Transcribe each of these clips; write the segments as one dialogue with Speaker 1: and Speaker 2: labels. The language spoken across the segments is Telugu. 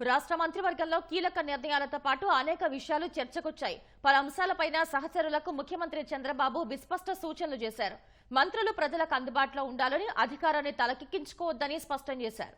Speaker 1: రాష్ట్ర మంత్రివర్గంలో కీలక నిర్ణయాలతో పాటు అనేక విషయాలు చర్చకొచ్చాయి. పలు అంశాలపైన సహచరులకు ముఖ్యమంత్రి చంద్రబాబు విస్పష్ట సూచనలు చేశారు. మంత్రులు ప్రజలకు అందుబాటులో ఉండాలని అధికారాన్ని తలకెక్కించుకోవద్దని స్పష్టం చేశారు.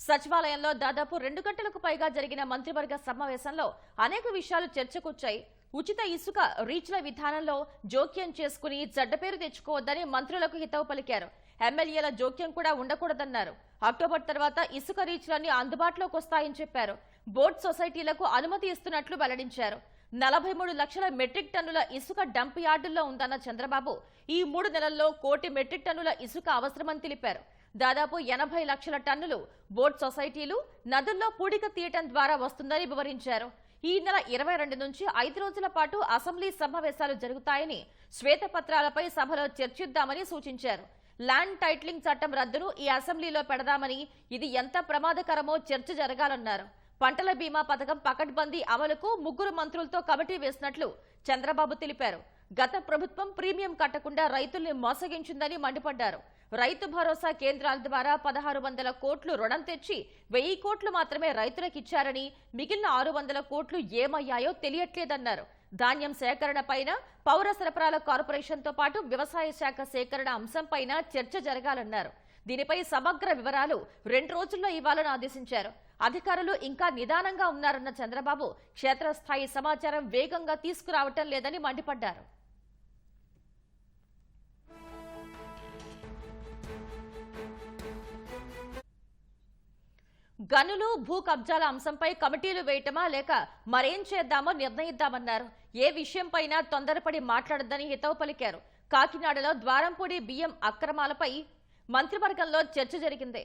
Speaker 1: సచివాలయంలో దాదాపు రెండు గంటలకు పైగా జరిగిన మంత్రివర్గ సమావేశంలో అనేక విషయాలు చర్చకొచ్చాయి. ఉచిత ఇసుక రీచ్ల విధానంలో జోక్యం చేసుకుని చెడ్డ పేరు తెచ్చుకోవద్దని మంత్రులకు హితవు పలికారు. ఎమ్మెల్యేల జోక్యం కూడా ఉండకూడదన్నారు. అక్టోబర్ తర్వాత ఇసుక రీచ్లన్నీ అందుబాటులోకి వస్తాయని చెప్పారు. బోట్ సొసైటీలకు అనుమతి ఇస్తున్నట్లు వెల్లడించారు. నలభై మూడు లక్షల మెట్రిక్ టన్నుల ఇసుక డంప్ యార్డుల్లో ఉందన్న చంద్రబాబు ఈ మూడు నెలల్లో కోటి మెట్రిక్ టన్నుల ఇసుక అవసరమని తెలిపారు. దాదాపు ఎనభై లక్షల టన్నులు బోట్ సొసైటీలు నదుల్లో పూడిక తీయటం ద్వారా వస్తుందని వివరించారు. ఈ నెల ఇరవై రెండు నుంచి ఐదు రోజుల పాటు అసెంబ్లీ సమావేశాలు జరుగుతాయని శ్వేతపత్రాలపై సభలో చర్చిద్దామని సూచించారు. ల్యాండ్ టైటిలింగ్ చట్టం రద్దును ఈ అసెంబ్లీలో పెడదామని ఇది ఎంత ప్రమాదకరమో చర్చ జరగాలన్నారు. పంటల బీమా పథకం పకడ్బందీ అమలుకు ముగ్గురు మంత్రులతో కమిటీ వేసినట్లు చంద్రబాబు తెలిపారు. గత ప్రభుత్వం ప్రీమియం కట్టకుండా రైతుల్ని మోసగించిందని మండిపడ్డారు. రైతు భరోసా కేంద్రాల ద్వారా పదహారు వందల కోట్లు రుణం తెచ్చి వెయ్యి కోట్లు మాత్రమే రైతులకు ఇచ్చారని మిగిలిన ఆరు వందల కోట్లు ఏమయ్యాయో తెలియట్లేదన్నారు. ధాన్యం సేకరణ పైన పౌర సరఫరాల కార్పొరేషన్తో పాటు వ్యవసాయ శాఖ సేకరణ అంశంపైన చర్చ జరగాలన్నారు. దీనిపై సమగ్ర వివరాలు రెండు రోజుల్లో ఇవ్వాలని ఆదేశించారు. అధికారులు ఇంకా నిదానంగా ఉన్నారన్న చంద్రబాబు క్షేత్రస్థాయి సమాచారం వేగంగా తీసుకురావటం లేదని మండిపడ్డారు. గనులు భూ కబ్జాల అంశంపై కమిటీలు వేయటమా లేక మరేం చేద్దామో నిర్ణయిద్దామన్నారు. ఏ విషయంపైనా తొందరపడి మాట్లాడొద్దని హితవు పలికారు. కాకినాడలో ద్వారంపూడి బియ్యం అక్రమాలపై మంత్రివర్గంలో చర్చ జరిగింది.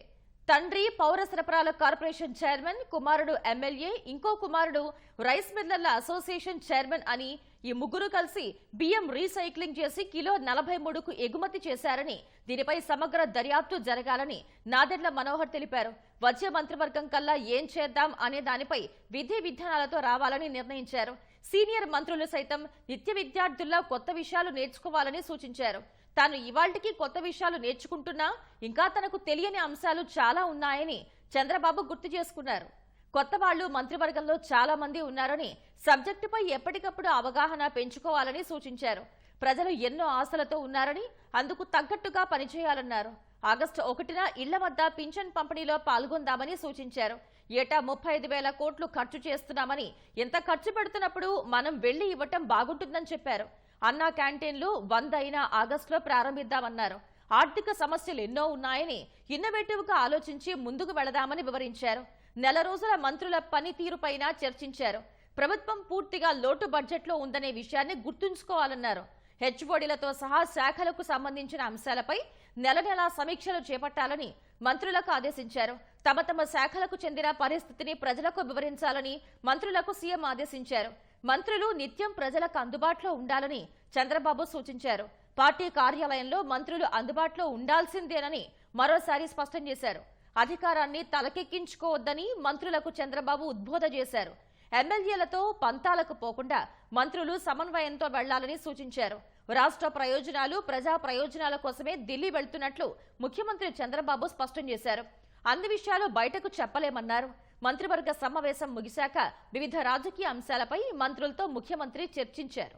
Speaker 1: తండ్రి పౌర సరఫరాల కార్పొరేషన్ చైర్మన్ కుమారుడు ఎమ్మెల్యే ఇంకో కుమారుడు రైస్ మిల్లర్ల అసోసియేషన్ చైర్మన్ అని ఈ ముగ్గురు కలిసి బియ్యం రీసైక్లింగ్ చేసి కిలో నలభై మూడుకు ఎగుమతి చేశారని దీనిపై సమగ్ర దర్యాప్తు జరగాలని నాదెండ్ల మనోహర్ తెలిపారు. వచ్చే మంత్రివర్గం కల్లా ఏం చేద్దాం అనే దానిపై విధి విధానాలతో రావాలని నిర్ణయించారు. సీనియర్ మంత్రులు సైతం నిత్య విద్యార్థుల్లో కొత్త విషయాలు నేర్చుకోవాలని సూచించారు. తాను ఇవాళ్టికి కొత్త విషయాలు నేర్చుకుంటున్నా ఇంకా తనకు తెలియని అంశాలు చాలా ఉన్నాయని చంద్రబాబు గుర్తు చేసుకున్నారు. కొత్త వాళ్ళు మంత్రివర్గంలో చాలా మంది ఉన్నారని సబ్జెక్టుపై ఎప్పటికప్పుడు అవగాహన పెంచుకోవాలని సూచించారు. ప్రజలు ఎన్నో ఆశలతో ఉన్నారని అందుకు తగ్గట్టుగా పనిచేయాలన్నారు. ఆగస్టు ఒకటిన ఇళ్ళ వద్ద పింఛన్ పంపిణీలో పాల్గొందామని సూచించారు. ఏటా ముప్పై ఐదు వేల కోట్లు ఖర్చు చేస్తున్నామని ఎంత ఖర్చు పెడుతున్నప్పుడు మనం వెళ్ళి ఇవ్వటం బాగుంటుందని చెప్పారు. అన్నా క్యాంటీన్లు వంద అయినా ఆగస్టులో ప్రారంభిద్దామన్నారు. ఆర్థిక సమస్యలు ఎన్నో ఉన్నాయని ఇన్నోవేటివ్గా ఆలోచించి ముందుకు వెళదామని వివరించారు. నెల రోజుల మంత్రుల పనితీరుపైన చర్చించారు. ప్రభుత్వం పూర్తిగా లోటు బడ్జెట్లో ఉందనే విషయాన్ని గుర్తుంచుకోవాలన్నారు. హెచ్ఓడీలతో సహా శాఖలకు సంబంధించిన అంశాలపై నెల నెలా సమీక్షలు చేపట్టాలని మంత్రులకు ఆదేశించారు. తమ తమ శాఖలకు చెందిన పరిస్థితిని ప్రజలకు వివరించాలని మంత్రులకు సీఎం ఆదేశించారు. మంత్రులు నిత్యం ప్రజలకు అందుబాటులో ఉండాలని చంద్రబాబు సూచించారు. పార్టీ కార్యాలయంలో మంత్రులు అందుబాటులో ఉండాల్సిందేనని మరోసారి స్పష్టం చేశారు. అధికారాన్ని తలకెక్కించుకోవద్దని మంత్రులకు చంద్రబాబు ఉద్బోధ చేశారు. ఎమ్మెల్యేలతో పంతాలకు పోకుండా మంత్రులు సమన్వయంతో వెళ్ళాలని సూచించారు. రాష్ట్ర ప్రయోజనాలు ప్రజా ప్రయోజనాల కోసమే ఢిల్లీ వెళ్తున్నట్లు ముఖ్యమంత్రి చంద్రబాబు స్పష్టం చేశారు. అన్ని విషయాలు బయటకు చెప్పలేమన్నారు. మంత్రివర్గ సమావేశం ముగిశాక వివిధ రాజకీయ అంశాలపై మంత్రులతో ముఖ్యమంత్రి చర్చించారు.